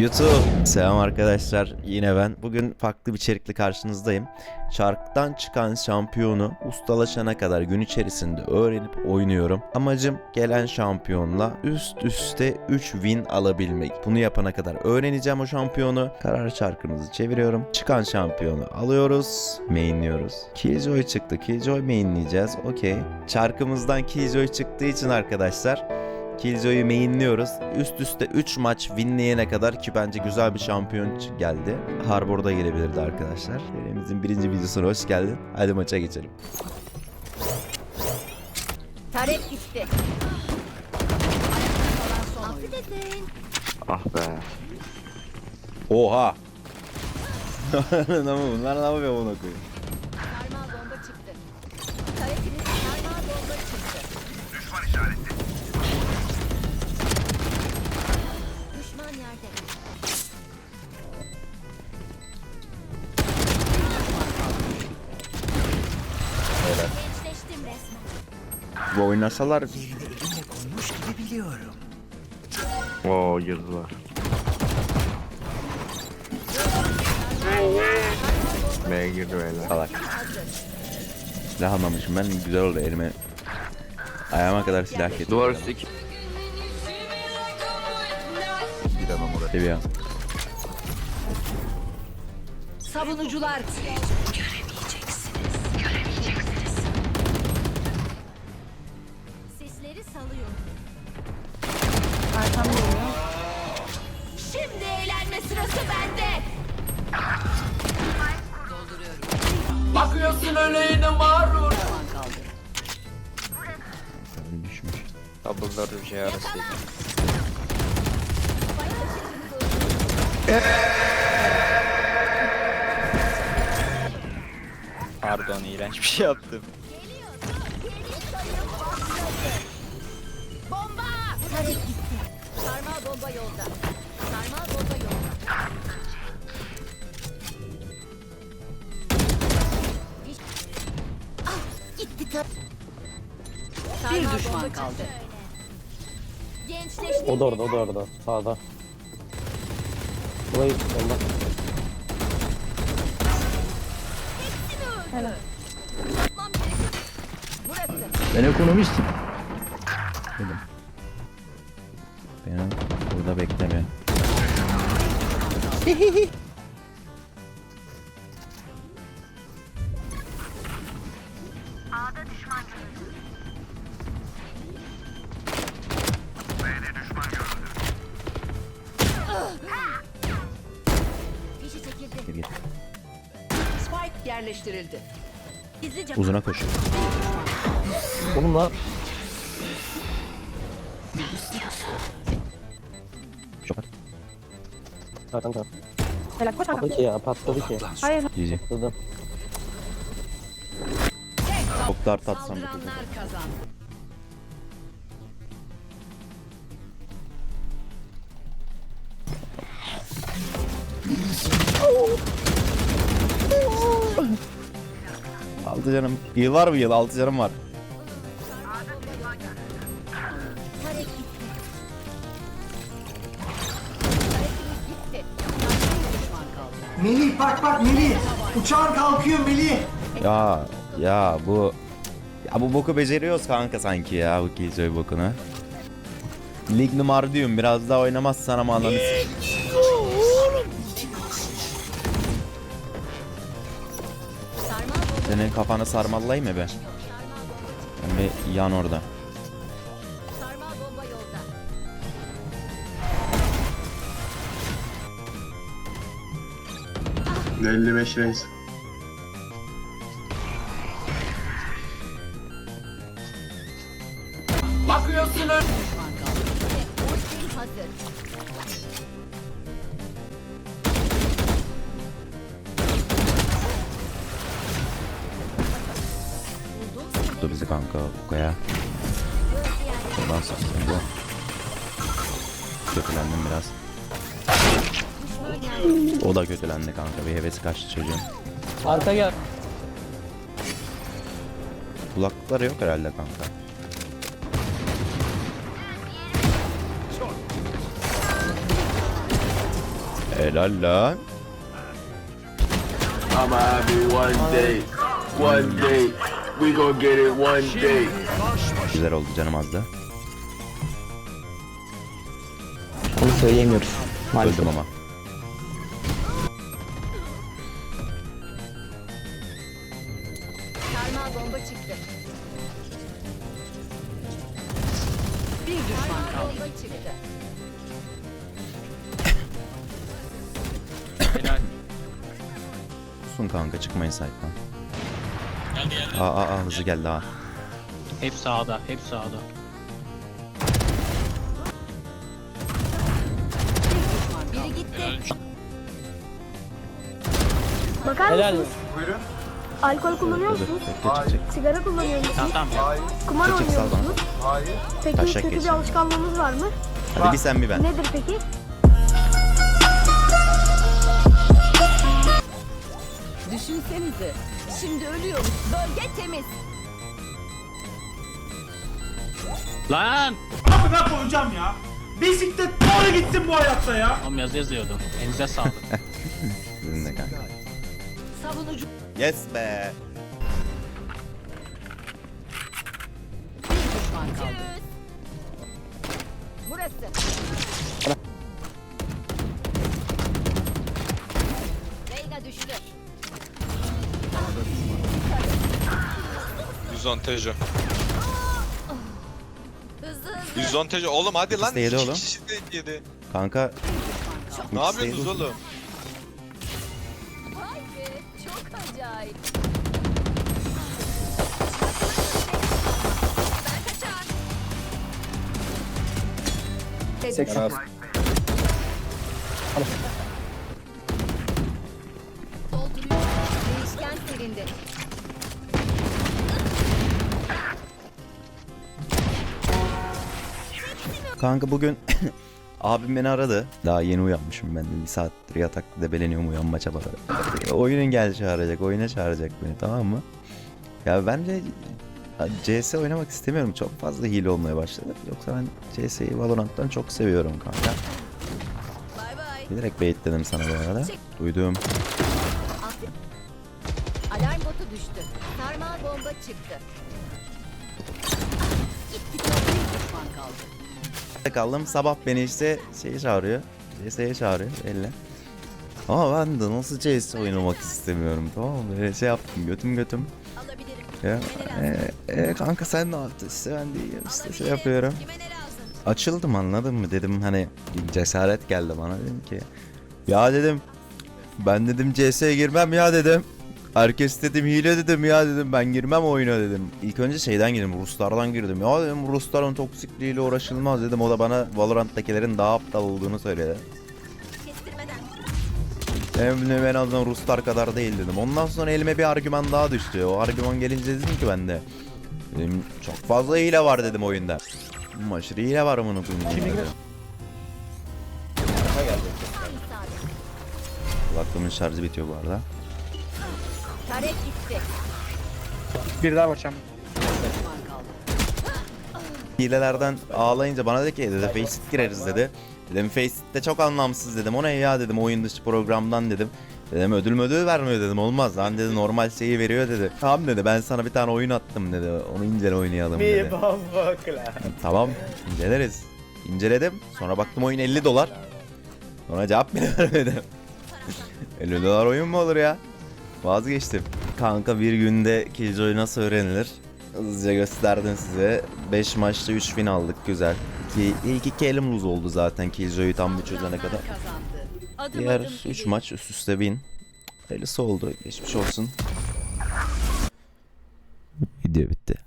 YouTube. Selam arkadaşlar. Yine ben. Bugün farklı bir içerikle karşınızdayım. Çarktan çıkan şampiyonu ustalaşana kadar gün içerisinde öğrenip oynuyorum. Amacım gelen şampiyonla üst üste 3 win alabilmek. Bunu yapana kadar öğreneceğim o şampiyonu. Karar çarkımızı çeviriyorum. Çıkan şampiyonu alıyoruz Mainliyoruz. Killjoy çıktı. Killjoy mainleyeceğiz. Okey. Çarkımızdan Killjoy çıktığı için arkadaşlar Killjoy'u mainliyoruz. Üst üste 3 maç winleyene kadar ki bence güzel bir şampiyon geldi. Harbor'da gelebilirdi arkadaşlar. Serimizin birinci videosuna hoş geldin. Hadi maça geçelim. Tarek gitti. Ah be. Oha! Ama bunlar ne yapıyor bunu koyayım? Resmen. Bu oynasalar Oo girdiler. B'ye girdi beyler. salak. Silah almamışım ben güzel oldu elime. Ayağıma kadar silah getirdim. Duvar üstü iki. Giremem oraya. Seviyorum. Savunucular. Düşmüş. Double'lar bir şey arasıydı. Pardon iğrenç bir şey yaptım. Bomba! Gitti. Sarmal bomba yolda. Sarmal bomba yolda. Tar. Bir düşman kaldı. Gençleştim. O da orada, o da orada. Sağda. Burayı solda. Burası. Ben ekonomistim. Dedim. Beni burada bekleme. yerleştirildi. Gizlice Uzuna koşun. Oğlum lan. Çok Ha kanka. Helal koş arkam. Patladı ki ya, patladı ki. Hayır. GG. Patladı. Çok dar tatsam bu saldıranlar kazandı. Altı canım. Yıl var mı yıl? Altı canım var. Melih bak bak Melih. Uçağın kalkıyor Melih. Ya ya bu ya bu boku beceriyoruz kanka sanki ya bu Killjoy bokunu. Lig numara diyorum biraz daha oynamazsan ama ananı Senin kafanı sarmallayayım mı be? Ben bir yan orada. Bomba yolda. reis. Hazır. Tuttu bizi kanka bu kaya. Ondan sonra bu. Kötülendim biraz. O da kötülendi kanka. Bir hevesi kaçtı çocuğun. Arka gel. Kulaklıkları yok herhalde kanka. Helal lan. Have it one day. One day. We gon' get it one day. Güzel oldu canım az da. Onu söyleyemiyoruz. Maalesef. Öldüm ama. Sarmal bomba çıktı. Bir düşman kaldı. Bomba çıktı. Sun kanka çıkmayın site'dan. Aa, aa, aa hızlı geldi ha. Hep sağda, hep sağda. Biri gitti. Bakar Helal mısınız? Alkol kullanıyor Dur musunuz? bekle çıkacak. Sigara kullanıyor musunuz? Tamam tamam. Kumar Çık, çık, oynuyor bana. musunuz? Peki Taşak kötü bir geçeyim. alışkanlığınız var mı? Hadi bir sen bir ben. Nedir peki? Düşünsenize. Şimdi ölüyoruz. Bölge temiz. Lan! Amına koyacağım ya. Bisiklet doğru gitsin bu hayatta ya. Oğlum yazı yazıyordum. Elinize sağlık. Sizin de kanka. Savunucu Yes be. bir düşman kaldı. Burası. 110 Tejo. Hızlı hızlı. 110 Tejo. Oğlum hadi lan. İşte yedi iki oğlum. kişi de yedi. Kanka. Ne yapıyorsunuz oğlum? Vay be. Çok acayip. Ben kaçar. 80. Dolduruyor. Değişken silindi. Kanka bugün abim beni aradı. Daha yeni uyanmışım ben de. Bir saattir yatakta debeleniyorum uyanma çabaları. Oyunun gel çağıracak. Oyuna çağıracak beni tamam mı? Ya ben de CS oynamak istemiyorum. Çok fazla hile olmaya başladı. Yoksa ben CS'yi Valorant'tan çok seviyorum kanka. Bilerek baitledim sana bu arada. Duydum. Alarm botu düştü. Sarmal bomba çıktı. Kaldım. Sabah beni işte şeyi çağırıyor. CS'ye çağırıyor elle. Ama ben de nasıl CS oynamak istemiyorum tamam mı? Böyle şey yaptım götüm götüm. Ya, e, e, kanka sen ne yaptın? İşte ben de işte şey yapıyorum. Açıldım anladın mı dedim hani cesaret geldi bana dedim ki. Ya dedim ben dedim CS'ye girmem ya dedim. Herkes dedim hile dedim ya dedim ben girmem oyuna dedim. İlk önce şeyden girdim Ruslardan girdim. Ya dedim Rusların toksikliğiyle uğraşılmaz dedim. O da bana Valorant'takilerin daha aptal olduğunu söyledi. De en azından Ruslar kadar değil dedim. Ondan sonra elime bir argüman daha düştü. O argüman gelince dedim ki ben de. Dedim çok fazla hile var dedim oyunda. Aşırı hile var amına koyayım. dedim. Kulaklığımın şarjı bitiyor bu arada. Taret gitti. Bir daha bakacağım. Düşman kaldı. Hilelerden ağlayınca bana dedi ki dedi Faceit gireriz dedi. Dedim Faceit'te çok anlamsız dedim. O ne ya dedim oyun dışı programdan dedim. Dedim ödül ödül vermiyor dedim olmaz lan dedi normal şeyi veriyor dedi. Tamam dedi ben sana bir tane oyun attım dedi onu incele oynayalım dedi. Tamam inceleriz. İnceledim sonra baktım oyun 50 dolar. Sonra cevap bile vermedim. 50 dolar oyun mu olur ya? Vazgeçtim. Kanka bir günde Killjoy nasıl öğrenilir? Hızlıca gösterdim size. 5 maçta 3 win aldık güzel. Ki ilk iki elim oldu zaten Killjoy'u tam bir çözene kadar. Diğer adım 3 ileri. maç üst üste win. Hayırlısı oldu. Geçmiş olsun. Video bitti.